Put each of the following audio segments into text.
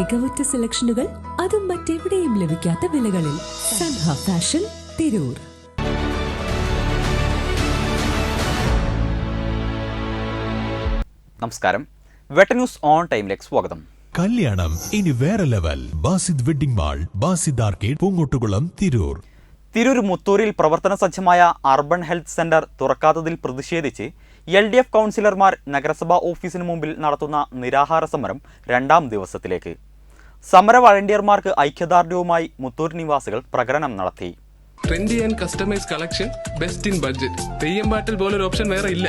മികവുറ്റ സെലക്ഷനുകൾ അതും മറ്റെവിടെയും ലഭിക്കാത്ത വിലകളിൽ സൻഹ ഫാഷൻ തിരൂർ. നമസ്കാരം. വെട്ട ന്യൂസ് ഓൺ ടൈമിലേക്ക് സ്വാഗതം. കല്യാണം ഇനി വേറെ level. Basid wedding mall Basid arcade Poongottukulam Tirur. Tirur മുത്തൂരിൽ പ്രവർത്തന സജ്ജമായ അർബൻ ഹെൽത്ത് സെന്റർ തുറക്കാത്തതിൽ പ്രതിഷേധിച്ച് എൽ ഡി എഫ് കൗൺസിലർമാർ നഗരസഭാ ഓഫീസിന് മുമ്പിൽ നടത്തുന്ന നിരാഹാര സമരം രണ്ടാം ദിവസത്തിലേക്ക്. സമര വളണ്ടിയർമാർക്ക് ഐക്യദാർഢ്യവുമായി മുത്തൂർ നിവാസികൾ പ്രകടനം നടത്തി. Trendy and customise collection best in budget Theyyam പാട്ടിൽ പോലൊരു ഓപ്ഷൻ വേറെ ഇല്ല.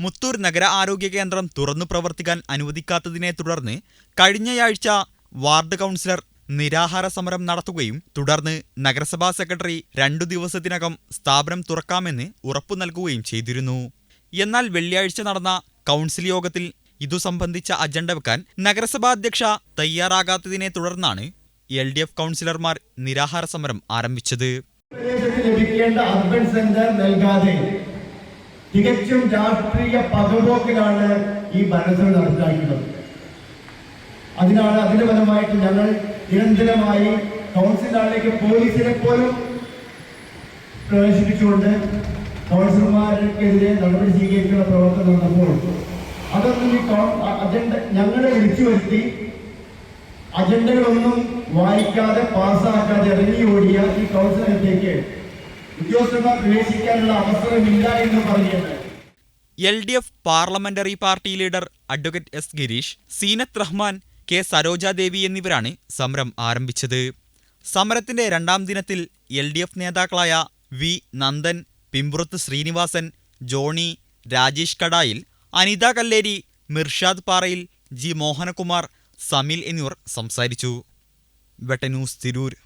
മുത്തൂർ നഗര ആരോഗ്യ കേന്ദ്രം തുറന്നു പ്രവർത്തിക്കാൻ അനുവദിക്കാത്തതിനെ തുടർന്ന് കഴിഞ്ഞയാഴ്ച വാർഡ് കൗൺസിലർ നിരാഹാര സമരം നടത്തുകയും തുടർന്ന് നഗരസഭാ സെക്രട്ടറി രണ്ടു ദിവസത്തിനകം സ്ഥാപനം തുറക്കാമെന്ന് ഉറപ്പു നൽകുകയും ചെയ്തിരുന്നു. എന്നാൽ വെള്ളിയാഴ്ച നടന്ന കൗൺസിൽ യോഗത്തിൽ ഇതു സംബന്ധിച്ച അജണ്ട വെക്കാൻ നഗരസഭാ അധ്യക്ഷ തയ്യാറാകാത്തതിനെ തുടർന്നാണ് എൽ ഡി എഫ് കൗൺസിലർമാർ നിരാഹാര സമരം ആരംഭിച്ചത്. ലഭിക്കേണ്ട അർബൻ സെന്റർ നൽകാതെ തികച്ചും രാഷ്ട്രീയ പകപോക്കിലാണ് ഈ ഭരണസഭ നടപ്പിലാക്കുന്നത് അതിനാണ് അതിന്റെ ഫലമായിട്ട് ഞങ്ങൾ നിരന്തരമായി കൗൺസിലറിലേക്ക് പോലീസിനെ പോലും പ്രവേശിപ്പിച്ചുകൊണ്ട് കൗൺസിലർമാർക്കെതിരെ നടപടി സ്വീകരിക്കുന്ന പ്രവർത്തനം നടന്നപ്പോൾ ഈ അജണ്ട ഞങ്ങളെ വിളിച്ചു വരുത്തി അജണ്ടകളൊന്നും വായിക്കാതെ പാസ്സാക്കാതെ ഇറങ്ങി ഓടിയ ഈ കൗൺസിലത്തേക്ക് ഉദ്യോഗസ്ഥന്മാർ പ്രവേശിക്കാനുള്ള അവസരമില്ല എന്ന് പറയുന്നത് L D F parliamentary party leader advocate S Girish Seenath Rahman K Sarojadevi എന്നിവരാണ് സമരം ആരംഭിച്ചത്. സമരത്തിന്റെ രണ്ടാം ദിനത്തിൽ എൽ ഡി എഫ് നേതാക്കളായ V Nandan Pimpurath Sreenivasan Johnny Rajesh Kadayil Anitha Kalleri Mirshad Parayil G Mohanakumar Samil എന്നിവർ സംസാരിച്ചു. വെട്ടന്യൂസ് തിരൂർ.